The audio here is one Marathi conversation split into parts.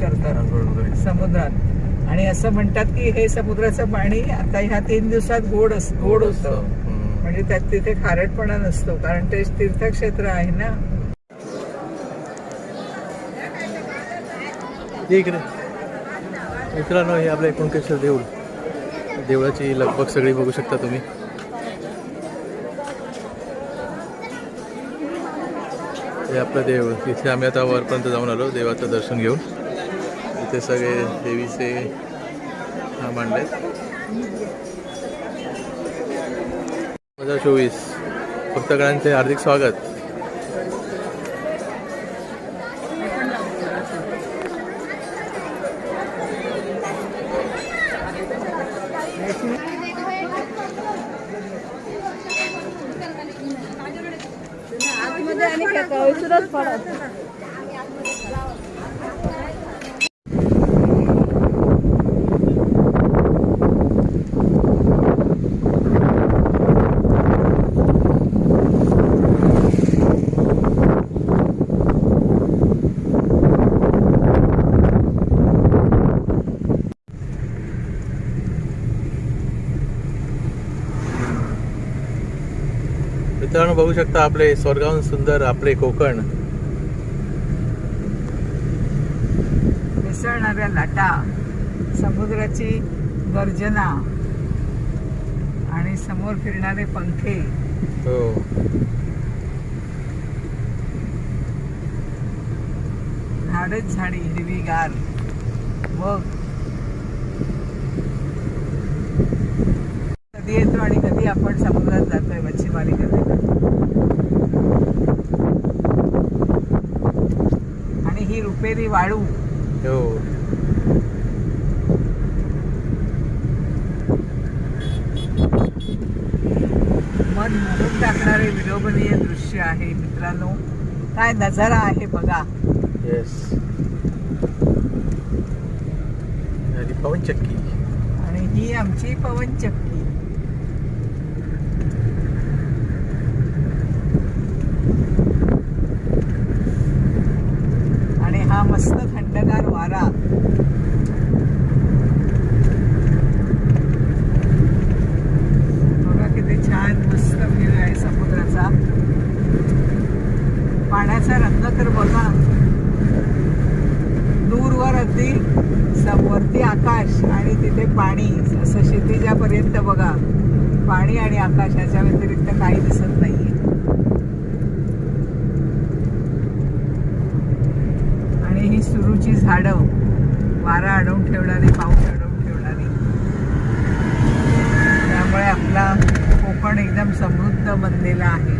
करतात. समुद्रात. आणि असं म्हणतात की हे समुद्राचं पाणी आता ह्या तीन दिवसात गोड अस गोड होतं. म्हणजे त्यात तिथे खारटपणा नसतो कारण ते तीर्थक्षेत्र आहे ना. इकडे. मित्रांनो हे आपलं कुणकेश्वर देऊळ. देवळाची लगबग सगळी बघू शकता तुम्ही. हे आपलं देऊळ. इथे आम्ही आता वरपर्यंत जाऊन आलो देवाचं दर्शन घेऊन. इथे सगळे देवीचे हा मांडलेत दोन हजार चोवीस. भक्तगणांचे हार्दिक स्वागत. मित्रांनो बघू शकता आपले स्वर्गाहून सुंदर आपले कोकण. मिसळणाऱ्या लाटा समुद्राची गर्जना आणि समोर फिरणारे पंखे. हो. झाडच झाडी हिरवीगार. मग? कधी येतो आणि कधी आपण समुद्रात जातोय मच्छीमारी करायला आणि ही रुपेरी वाळू. हो. मन मोडून टाकणारे विलोभनीय दृश्य आहे मित्रांनो. काय नजारा आहे बघा. येस आणि पवनचक्की. आणि ही आमची पवनचक्की आणि हा मस्त थंडगार वारा बघा किती छान मस्त व्ह्यू आहे समुद्राचा पाण्याचा रंग तर बघा दूरवर अगदी स- वरती आकाश आणि तिथे पाणी असं क्षितिजापर्यंत बघा पाणी आणि आकाश याच्या व्यतिरिक्त काही दिसत नाहीये. आणि ही सुरूची झाडं वारा अडवून ठेवणारी पाऊस अडवून ठेवणारी. त्यामुळे आपला कोकण एकदम समृद्ध बनलेला आहे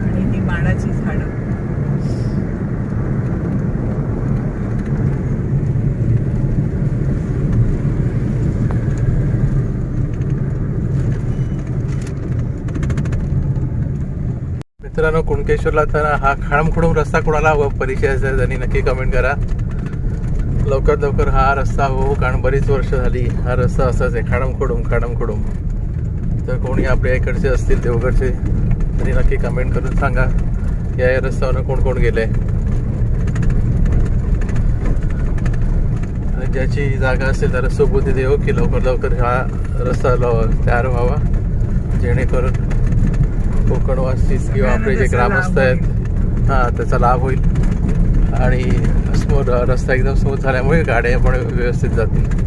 आणि ही माडाची झाडं मित्रांनो कुणकेश्वरला तर हा खाडमखुडूम रस्ता कोणाला परिचय असेल त्यांनी नक्की कमेंट करा. लवकरात लवकर हा रस्ता हो कारण बरीच वर्ष झाली हा रस्ता असाच आहे खाडमखुडूम खाडमखुडूम तर कोणी आपल्या इकडचे असतील देवगडचे तरी नक्की कमेंट करून सांगा. या या रस्त्यावरनं कोण कोण गेले आणि ज्याची जागा असेल त्याला सुबुद्धी देऊ की लवकर लवकर हा रस्ता तयार व्हावा. जेणेकरून कोकणवासी किंवा आपले जे ग्रामस्थ आहेत हा त्याचा लाभ होईल. आणि समोर रस्ता एकदम स्मूथ झाल्यामुळे गाड्या पण व्यवस्थित जातील.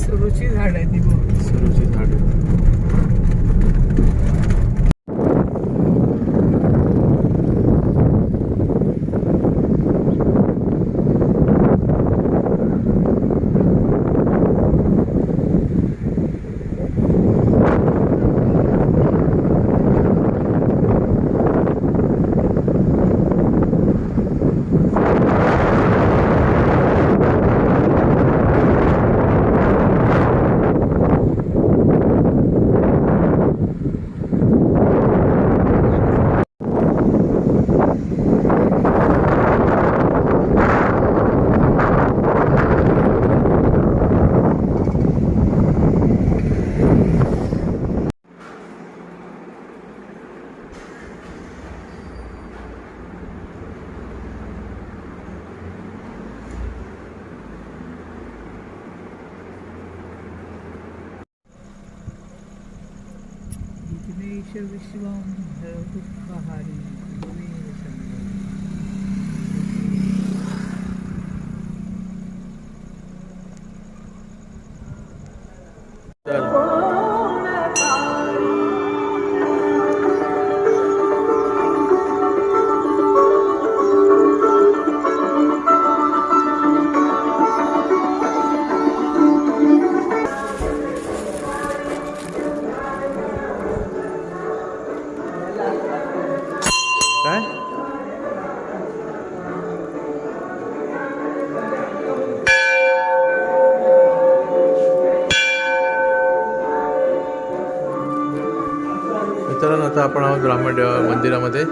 सुरूची झाड आहे ती सुरूची झाड. ईश विश्वं दुःखहारी गुरुवे शरणं. आता आपण आहोत ब्राह्मण देवा मंदिरामध्ये.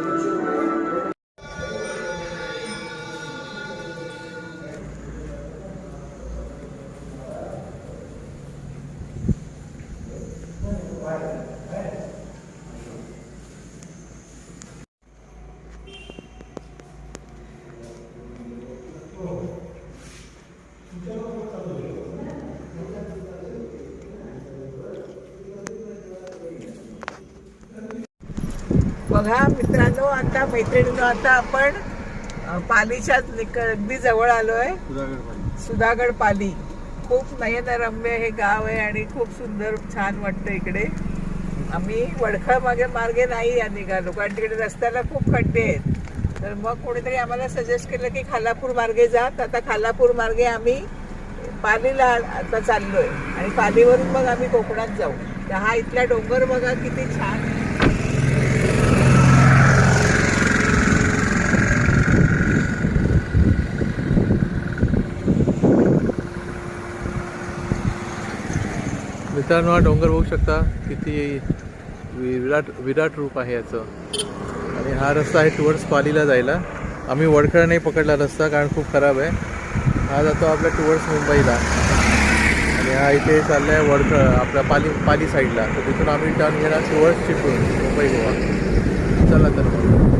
बघा मित्रांनो आता मैत्रिणीनं आता आपण पालीच्या अगदी जवळ आलोय. सुधागड पाली. खूप नयनरम्य हे गाव आहे आणि खूप सुंदर छान वाटतं इकडे. आम्ही वडखळ मागे मार्गे नाही या निघालो कारण तिकडे रस्त्याला खूप खड्डे आहेत. तर मग कोणीतरी आम्हाला सजेस्ट केलं की खालापूर मार्गे जा. तर आता खालापूर मार्गे आम्ही पालीला आता चाललोय. आणि पालीवरून मग आम्ही कोकणात जाऊ. तर हा इथला डोंगर बघा किती छान मित्रांनो हा डोंगर बघू शकता किती विराट विराट रूप आहे याचं. आणि हा रस्ता आहे टुवर्ड्स पालीला जायला. आम्ही वडखळा नाही पकडला रस्ता कारण खूप खराब आहे. हा जातो आपल्या टुवर्ड्स मुंबईला. आणि हा इथे चालला आहे वडखळ आपल्या पाली पाली साईडला तर तिथून आम्ही टर्न घेणार टुवर्ड्स चिपळूण मुंबई गोवा. चला तर. मग